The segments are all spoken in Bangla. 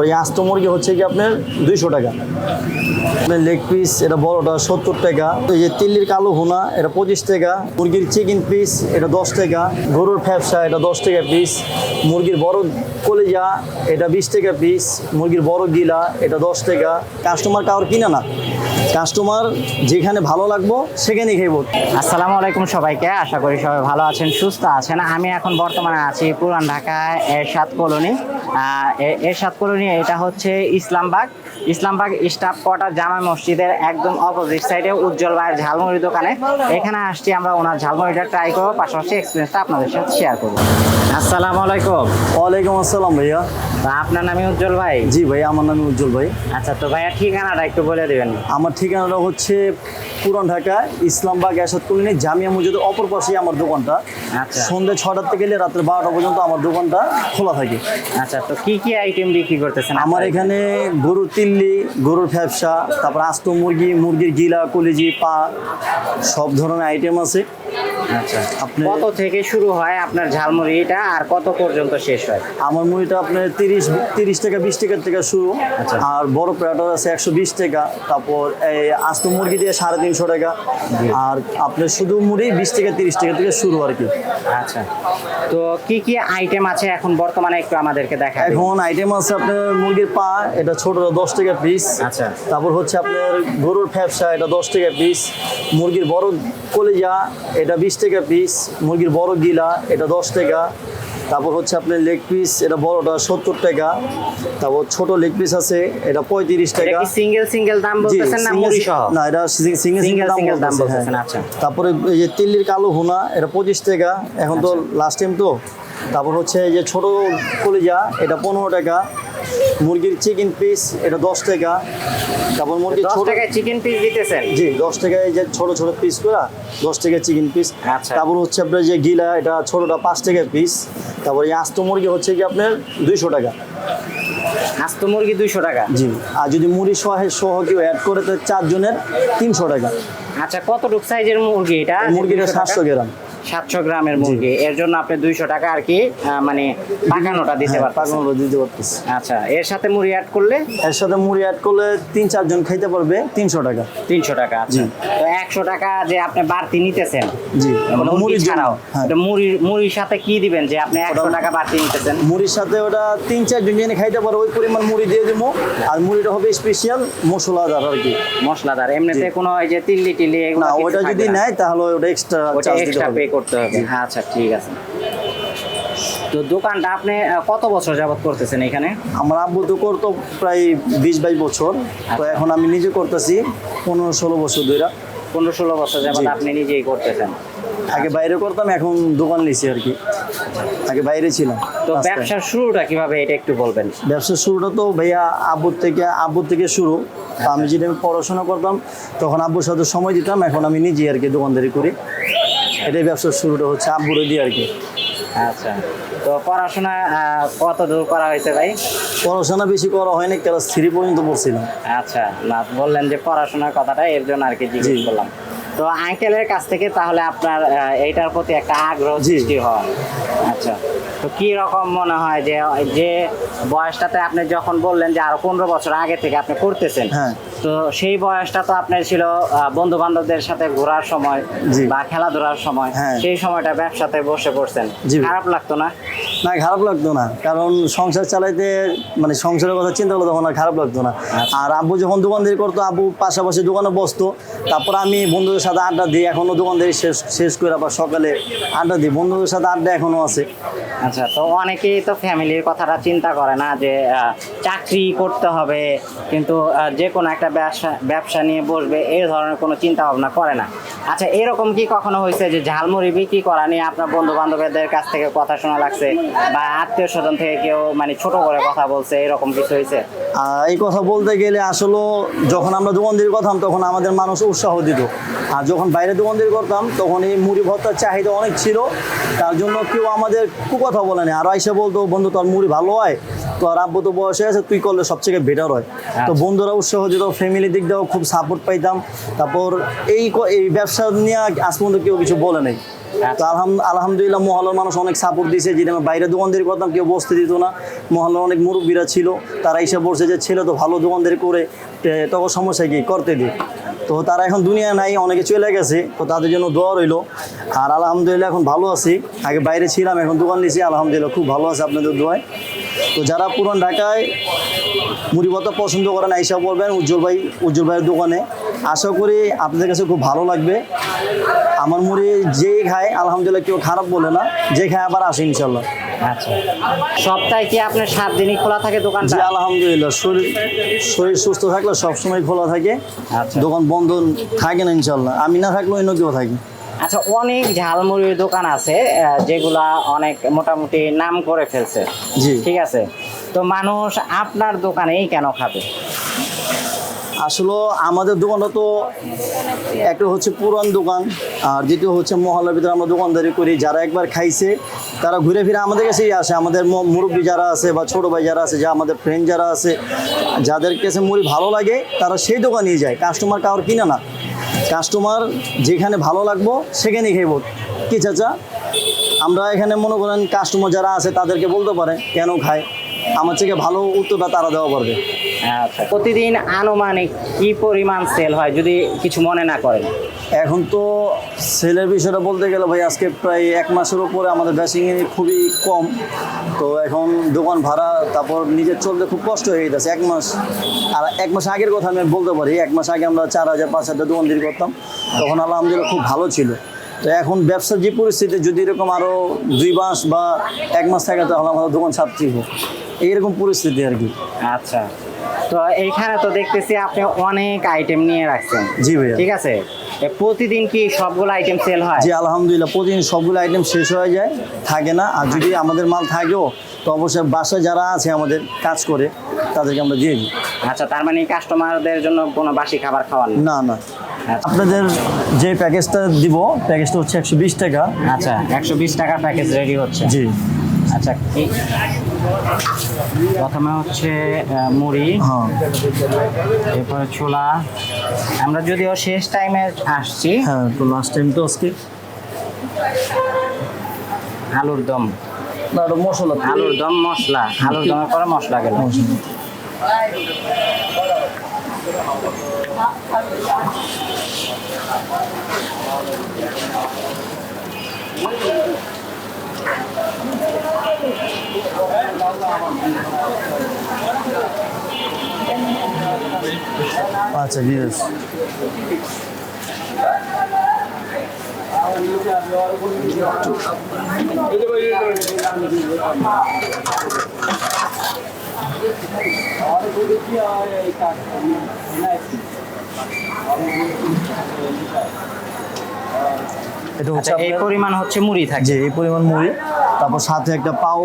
ওই আস্ত মুরগি হচ্ছে কি আপনার দুইশো টাকা। আপনার লেগ পিস এটা বড়টা সত্তর টাকা। এই যে তিল্লির কালো হোনা এটা পঁচিশ টাকা। মুরগির চিকেন পিস এটা দশ টাকা। গরুর ফ্যাপসা, এটা দশ টাকা পিস মুরগির বড় কলিজা, এটা বিশ টাকা পিস মুরগির বড় গিলা, এটা দশ টাকা। কাস্টমার কারোর কিনে না। কাস্টমার যেখানে ভালো লাগবো সেখানেই খাইব আসসালামু আলাইকুম সবাইকে আশা করি সবাই ভালো আছেন সুস্থ আছেন। আমি এখন বর্তমানে আছি পুরান ঢাকায় এরশাদ কলোনি। এরশাদ কলোনি এটা হচ্ছে ইসলামবাগ। ইসলামবাগ স্টাফ কোয়ার্টার জামা মসজিদের একদম অপোজিট সাইডে উজ্জ্বল ভাইয়ের ঝালমুড়ি দোকানে। এখানে আসছি আমরা ওনার ঝালমুড়িটা ট্রাই করব পাশাপাশি এক্সপিরিয়েন্সটা আপনাদের সাথে শেয়ার করব। আসসালামু আলাইকুম। ওয়ালাইকুম আসসালাম ভাইয়া। আপনার নামে উজ্জ্বল ভাই? জি ভাই আমার নাম উজ্জ্বল ভাই। আচ্ছা তো ভাইয়া ঠিকানাটা একটু বলে দেবেন। আমার ঠিকানাটা হচ্ছে পুরান ঢাকা ইসলামবাগ এসাদ কলোনি জামিয়া মসজিদের অপর পাশেই আমার দোকানটা। আচ্ছা। সন্ধ্যে ছটার থেকে গেলে রাত্রে বারোটা পর্যন্ত আমার দোকানটা খোলা থাকে। আচ্ছা তো কি কি আইটেম বিক্রি করতেছেন আমার এখানে গরুর তিল্লি গরুর ফ্যাপসা তারপর আস্ত মুরগি মুরগির গিলা কলিজি পা সব ধরনের আইটেম আছে। আচ্ছা কত থেকে শুরু হয় আপনার ঝালমুড়িটা আর কত পর্যন্ত শেষ হয়? আমার মুড়িটা আপনার তিরিশ তিরিশ টাকা বিশ টাকার থেকে শুরু। আচ্ছা। আর বড় প্যাটার আছে একশো বিশ টাকা। তারপর এই আস্ত মুরগি দিয়ে সাড়ে তিনশো টাকা। আর আপনার শুধু মুড়ি বিশ টাকা তিরিশ টাকা থেকে শুরু আর কি। আচ্ছা। তো কি কি আইটেম আছে এখন বর্তমানে একটু আমাদেরকে দেখা এখন আইটেম আছে আপনার মুরগির পা এটা ছোটটা দশ টাকা পিস আচ্ছা। তারপর হচ্ছে আপনার গরুর ফ্যাপসা এটা দশ টাকা পিস মুরগির বড় কলিজা এটা বিশ টাকা পিস মুরগির বড় গিলা এটা দশ টাকা। তারপর হচ্ছে আপনার লেগ পিস এটা বড়টা সত্তর টাকা। তারপর ছোট লেগ পিস আছে এটা পঁয়ত্রিশ টাকা। সিঙ্গেল সিঙ্গেল দাম বলতেছেন না মুড়ি সহ? না এটা সিঙ্গেল সিঙ্গেল দাম বলতেছেন, হ্যাঁ। আচ্ছা। তারপরে এই যে তিল্লির কালো ভুনা এটা পঁচিশ টাকা। এখন তো আচ্ছা। লাস্ট টাইম তো। তারপর হচ্ছে এই যে ছোট কলিজা এটা পনেরো টাকা। মুরগির চিকেন পিস এটা দশ টাকা। তারপর মুরগির দশ ছোট টাকায় চিকেন পিস দিতেছেন? জি দশ টাকায় এই যে ছোট ছোট পিস করা দশ টাকা চিকেন পিস আচ্ছা। তারপর হচ্ছে আপনার যে গিলা এটা ছোটটা পাঁচ টাকা পিস তারপর এই আস্ত মুরগি হচ্ছে কি আপনার দুইশো টাকা। আস্ত মুরগি দুইশো টাকা? জি আর যদি মুড়ি সহ সহ কেউ অ্যাড করে তো চারজনের তিনশো টাকা। আচ্ছা কতটুক সাইজের মুরগি এটা? মুরগিটা 200 সাতশো গ্রাম। সাতশো গ্রামের মুরগি। এর জন্য আপনি দুইশো টাকা আর কি মানে পাকানোটা দিতে হ্যাঁ, পারবেন পাকানোটা দিতে পারতেছি। আচ্ছা এর সাথে মুড়ি অ্যাড করলে? এর সাথে মুড়ি অ্যাড করলে তিন চারজন খাইতে পারবে তিনশো টাকা। তিনশো টাকা আচ্ছা। একশো টাকা যে আপনি বাড়তি নিতেছেন। জি। মুড়ির ছাড়াও। হ্যাঁ। মুড়ির মুড়ির সাথে কি দিবেন যে আপনি একশো টাকা বাড়তি নিতেছেন? মুড়ির সাথে ওটা তিন চারজন জেনে খাইতে পারবে ওই পরিমাণ মুড়ি দিয়ে দেবো আর মুড়িটা হবে স্পেশাল মশলাদার আর কি। মশলাদার এমনিতে কোনো এই যে তিল্লি টিল্লি না ওটা যদি? নেয় তাহলে ওটা এক্সট্রা ওটা এক্সট্রা পে করতে হবে। আচ্ছা ঠিক আছে। তো দোকানটা আপনি কত বছর যাবত করতেছেন এখানে? আমার আব্বু তো করতো প্রায় বিশ বাইশ বছর। তো আচ্ছা। এখন আমি নিজে করতেছি পনেরো ষোলো বছর ধরে পনেরো ষোলো বছর যাবত আপনি নিজেই করতেছেন। আগে বাইরে করতাম এখন দোকান নিছি আর কি। আগে বাইরে ছিলাম তো। ব্যবসার শুরুটা কীভাবে এটা একটু বলবেন? ব্যবসার শুরুটা তো ভাইয়া আব্বুর থেকে আব্বুর থেকে শুরু। আমি যেটা আমি পড়াশোনা করতাম তখন আব্বুর সাথে সময় দিতাম এখন আমি নিজে আর কি দোকানদারি করি। এটাই ব্যবসার শুরুটা হচ্ছে আব্বুরে দিয়ে আর কি। আচ্ছা। তো পড়াশোনা কত দূর করা হয়েছে ভাই? পড়াশোনা বেশি করা হয়নি ক্লাস থ্রি পর্যন্ত পড়ছিলাম। আচ্ছা না বললেন যে পড়াশোনার কথাটা এর জন্য আর কি জিজ্ঞেস করলাম। তো আঙ্কেলের কাছ থেকে তাহলে আপনার এইটার প্রতি একটা আগ্রহ সৃষ্টি হয়। আচ্ছা তো কি রকম মনে হয় যে যে বয়সটাতে আপনি যখন বললেন যে আরও পনেরো বছর আগে থেকে আপনি করতেছেন হ্যাঁ। তো সেই বয়সটা তো আপনার ছিল বন্ধু বান্ধবদের সাথে ঘোরার সময়। বা খেলাধুলার সময় হ্যাঁ। সেই সময়টা ব্যবসাতে বসে পড়ছেন। খারাপ লাগতো না না খারাপ লাগতো না কারণ সংসার চালাইতে মানে সংসারের কথা চিন্তা করলে তখন আর খারাপ লাগতো না আচ্ছা। আর আব্বু যখন দোকানদারি করতো আব্বু পাশাপাশি দোকানে বসতো তারপর আমি বন্ধুদের সাথে আড্ডা দিই এখনও দোকানদারি শেষ শেষ করে আবার সকালে আড্ডা দিই বন্ধুদের সাথে আড্ডা এখনও আছে আচ্ছা তো অনেকেই তো ফ্যামিলির কথাটা চিন্তা করে না যে চাকরি করতে হবে কিন্তু যে কোনো একটা ব্যবসা ব্যবসা নিয়ে বসবে এই ধরনের কোনো চিন্তা ভাবনা করে না। আচ্ছা এরকম কি কখনো হয়েছে যে ঝালমুড়ি বিক্রি করা নিয়ে আপনার বন্ধু বান্ধবদের কাছ থেকে কথা শোনা লাগছে বা আত্মীয় স্বজন থেকে কেউ মানে ছোট করে কথা বলছে, এরকম কিছু হয়েছে? এই কথা বলতে গেলে আসলে যখন আমরা দোকানদারি কথা তখন আমাদের মানুষ উৎসাহ দিত। আর যখন বাইরে দোকানদারি করতাম তখন এই মুড়ি ভর্তার চাহিদা অনেক ছিল। তার জন্য কেউ আমাদের কু কথা বলেনি আর আইসা বলতো বন্ধু তোর মুড়ি ভালো হয়? তো আর আব্বু তো বয়সে আছে তুই করলে সব থেকে বেটার হয়। তো আচ্ছা। বন্ধুরা উৎসাহ দিত ফ্যামিলি দিক দিয়েও খুব সাপোর্ট পাইতাম। তারপর এই এই ব্যবসা নিয়ে আজ পর্যন্ত কেউ কিছু বলে নেই। আলহামদুলিল্লাহ মহল্লার মানুষ অনেক সাপোর্ট দিয়েছে যেটা বাইরে দোকানদারি করতাম, কেউ বসতে দিত না। মহল্লার অনেক মুরব্বীরা ছিল। তারা এসে বলছে যে, ছেলে তো ভালো দোকানদারি করে তখন সমস্যা কি? করতে দিই তো তারা এখন দুনিয়া নাই, অনেকে চলে গেছে। তো তাদের জন্য দোয়া রইল। আর আলহামদুলিল্লাহ এখন ভালো আছি। আগে বাইরে ছিলাম, এখন দোকান নিয়েছি আলহামদুলিল্লাহ খুব ভালো আছে আপনাদের দোয়ায়। তো যারা পুরান ঢাকায় মুড়ি ভর্তা পছন্দ করেন, আইসা বলবেন উজ্জ্বল ভাই, উজ্জ্বল ভাইয়ের দোকানে। আশা করি আপনাদের কাছে খুব ভালো লাগবে। আমার মুড়ি যেই খায় আলহামদুলিল্লাহ কেউ খারাপ বলে না। যে খায় আবার আসে ইনশাল্লাহ। আচ্ছা। সপ্তাহে কি আপনার সাত দিনই খোলা থাকে জি আলহামদুলিল্লাহ। শরীর শরীর সুস্থ থাকলে সবসময় খোলা থাকে। আচ্ছা। দোকান বন্ধ থাকে না ইনশাল্লাহ। আমি না থাকলেও অন্য কেউ থাকি। আচ্ছা অনেক ঝালমুড়ির দোকান আছে যেগুলা অনেক মোটামুটি নাম করে ফেলছে। জি। ঠিক আছে? তো মানুষ আপনার দোকানেই কেন খাবে? আসলে আমাদের দোকানটা তো একটা হচ্ছে পুরান দোকান, আর দ্বিতীয় হচ্ছে মহল্লার ভিতরে আমরা দোকানদারি করি। যারা একবার খাইছে, তারা ঘুরে ফিরে আমাদের কাছেই আসে। আমাদের মুরব্বী যারা আছে বা ছোটো ভাই যারা আছে, যা আমাদের ফ্রেন্ড যারা আছে, যাদের কাছে মুড়ি ভালো লাগে, তারা সেই দোকানেই যায়। কাস্টমার কারোর কিনে না। কাস্টমার যেখানে ভালো লাগবো, সেখানেই খাইব। কি চাচা? আমরা এখানে মনে করেন কাস্টমার যারা আছে, তাদেরকে বলতে পারে কেন খায়? আমার থেকে ভালো উত্তরটা তারা দেওয়া পারবে। আচ্ছা। প্রতিদিন আনুমানিক কি পরিমাণ সেল হয় যদি কিছু মনে না করেন? এখন তো সেলের বিষয়টা বলতে গেলে ভাই আজকে প্রায় এক মাসের উপরে আমাদের বেসিং খুবই কম। তো এখন দোকান ভাড়া তারপর নিজের চলতে খুব কষ্ট হয়ে গেছে এক মাস। আর এক মাস আগের কথা আমি বলতে পারি এক মাস আগে আমরা চার হাজার পাঁচ হাজার দোকান দিন করতাম। তখন আলহামদুলিল্লাহ খুব ভালো ছিল। তো এখন ব্যবসার যে পরিস্থিতি, যদি এরকম আরও দুই মাস বা এক মাস থাকে তাহলে আমাদের দোকান ছাড়তেই হোক এইরকম পরিস্থিতি আর কি। আচ্ছা। তো এইখানে তো দেখতেছি আপনি অনেক আইটেম নিয়ে রাখছেন। জি ভাইয়া। ঠিক আছে? প্রতিদিন কি সবগুলো আইটেম সেল হয়? জি আলহামদুলিল্লাহ প্রতিদিন সবগুলো আইটেম শেষ হয়ে যায় থাকে না। আর যদি আমাদের মাল থাকেও তো অবশ্যই বাসায় যারা আছে আমাদের কাজ করে তাদেরকে আমরা দিয়ে দিই। আচ্ছা তার মানে কাস্টমারদের জন্য কোনো বাসি খাবার খাওয়ান না? না আচ্ছা। আপনাদের যে প্যাকেজটা দিব প্যাকেজটা হচ্ছে একশো বিশ টাকা। আচ্ছা একশো বিশ টাকার প্যাকেজ রেডি হচ্ছে। জি। আচ্ছা এই প্রথমে হচ্ছে মুড়ি হ্যাঁ। এরপরে ছোলা। আমরা যদিও শেষ টাইমে আসছি। হ্যাঁ তো লাস্ট টাইম তো আজকে। আলুর দম। না মশলা। আলুর দম মশলা আলুর দমের পরে মশলা গেল। মশলা। আচ্ছা বিদেশ এটা হচ্ছে আচ্ছা এই পরিমাণ হচ্ছে মুড়ি থাকে এই পরিমাণ মুড়ি। তারপর সাথে একটা পাও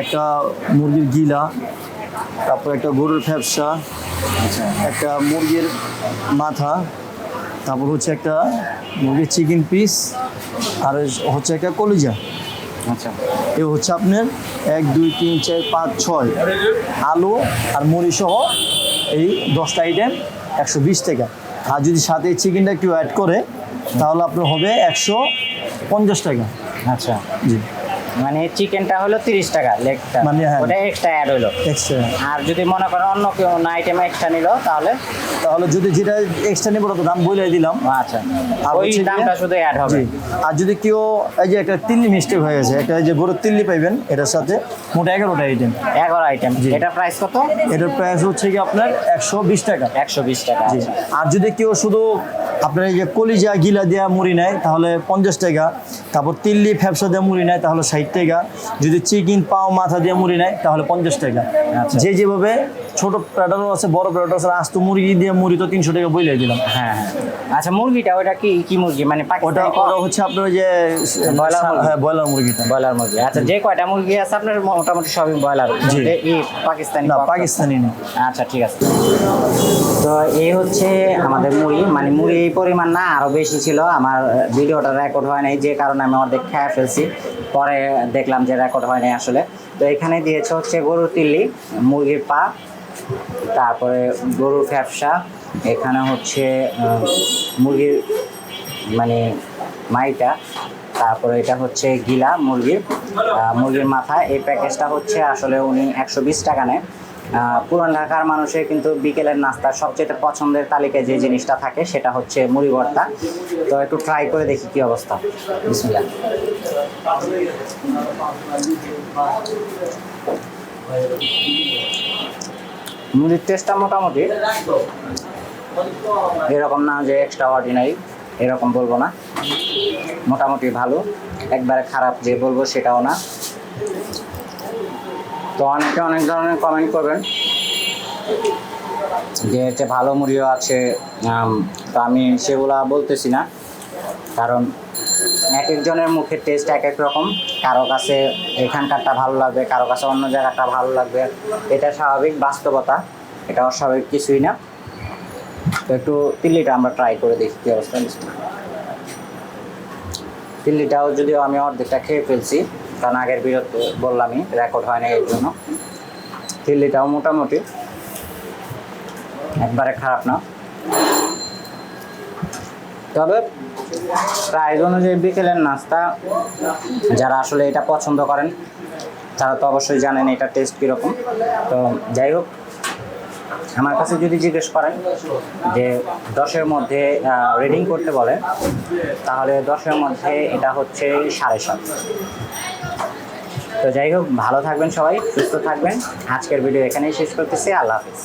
একটা মুরগির গিলা তারপর একটা গরুর ফ্যাপসা আচ্ছা। একটা মুরগির মাথা তারপর হচ্ছে একটা মুরগির চিকেন পিস আর হচ্ছে একটা কলিজা। আচ্ছা। এ হচ্ছে আপনার এক দুই তিন চার পাঁচ ছয়। আলু আর মুড়ি সহ এই দশটা আইটেম একশো বিশ টাকা। আর যদি সাথে চিকেনটা একটু অ্যাড করে তাহলে আপনার হবে একশো পঞ্চাশ টাকা। আচ্ছা। জি। মানে চিকেনটা হলো তিরিশ টাকা লেগটা। মানে হ্যাঁ। ওটা এক্সট্রা অ্যাড হলো। এক্সট্রা আর যদি মনে করেন অন্য কেউ আইটেম এক্সট্রা নিল তাহলে? তাহলে যদি যেটা এক্সট্রা নেব তো দাম বলে দিলাম। আচ্ছা। আর ওই দামটা শুধু অ্যাড হবে। আর যদি কেউ এই যে একটা তিল্লি মিস্টেক হয়ে গেছে একটা এই যে গরুর তিল্লি পাইবেন এটার সাথে মোটা এগারোটা আইটেম এগারো আইটেম জি। এটা প্রাইস কত? এটার প্রাইস হচ্ছে কি আপনার একশো বিশ টাকা। একশো বিশ টাকা জি। আচ্ছা। আর যদি কেউ শুধু আপনার এই যে কলিজা গিলা দেওয়া মুড়ি নেয় তাহলে পঞ্চাশ টাকা। তারপর তিল্লি ফ্যাপসা দেওয়া মুড়ি নেয় তাহলে ষাট টাকা যদি চিকেন পাও মাথা দিয়ে মুড়ি নেয় তাহলে পঞ্চাশ টাকা আচ্ছা। যে যেভাবে ছোট প্যাটারও আছে বড় প্যাটার আছে আস্ত মুরগি দিয়ে মুড়ি তো তিনশো টাকা বইলে দিলাম। হ্যাঁ হ্যাঁ। আচ্ছা মুরগিটা ওটা কি কি মুরগি? মানে ওটা ওটা হচ্ছে আপনার ওই যে ব্রয়লার? হ্যাঁ ব্রয়লার মুরগিটা। ব্রয়লার মুরগি। আচ্ছা যে কয়টা মুরগি আছে আপনার মোটামুটি সবই ব্রয়লার। এই পাকিস্তানি না পাকিস্তানি না। আচ্ছা ঠিক আছে। তো এই হচ্ছে আমাদের মুড়ি। মানে মুড়ি এই পরিমাণ না আরও বেশি ছিল। আমার ভিডিওটা রেকর্ড হয় নাই যে কারণে আমি অর্ধেক খেয়ে ফেলছি। পরে দেখলাম যে রেকর্ড হয় নাই আসলে। তো এখানে দিয়েছে হচ্ছে গরুর তিল্লি মুরগির পা। তারপরে গরুর ফ্যাপসা এখানে হচ্ছে মুরগির মানে মাইটা, তারপরে এটা হচ্ছে গিলা মুরগির মুরগির মাথা। এই প্যাকেজটা হচ্ছে আসলে উনি একশো বিশ টাকা নেয়। পুরান ঢাকার মানুষের কিন্তু বিকেলের নাস্তার সবচেয়ে পছন্দের তালিকায় যে জিনিসটা থাকে সেটা হচ্ছে মুড়ি ভর্তা। তো একটু ট্রাই করে দেখি কি অবস্থা। বিসমিল্লাহ। মুড়ির টেস্টটা মোটামুটি এরকম না যে এক্সট্রা অর্ডিনারি এরকম বলব না। মোটামুটি ভালো। একবারে খারাপ যে বলব সেটাও না। তো অনেকে অনেক ধরনের কমেন্ট করবেন যে এতে ভালো মুড়িও আছে। তো আমি সেগুলা বলতেছি না। কারণ এক একজনের মুখের টেস্ট এক এক রকম। কারও কাছে এখানকারটা ভালো লাগবে, কারও কাছে অন্য জায়গাটা ভালো লাগবে। এটা স্বাভাবিক বাস্তবতা, এটা অস্বাভাবিক কিছুই না। তো একটু তিল্লিটা আমরা ট্রাই করে দেখি কি অবস্থা তিল্লিটাও যদিও আমি অর্ধেকটা খেয়ে ফেলছি, কারণ আগের বিরত বললামই রেকর্ড হয় না এর জন্য। তিল্লিটাও মোটামুটি, একবারে খারাপ না। তবে প্রাইস অনুযায়ী বিকেলের নাস্তা, যারা আসলে এটা পছন্দ করেন, তারা তো অবশ্যই জানেন এটা টেস্ট কীরকম। তো যাই হোক, আমার কাছে যদি জিজ্ঞেস করেন যে দশের মধ্যে রিডিং করতে বলে, তাহলে দশের মধ্যে এটা হচ্ছে সাড়ে সাত। তো যাই হোক, ভালো থাকবেন সবাই, সুস্থ থাকবেন। আজকের ভিডিও এখানেই শেষ করতেছি, আল্লাহ হাফিজ।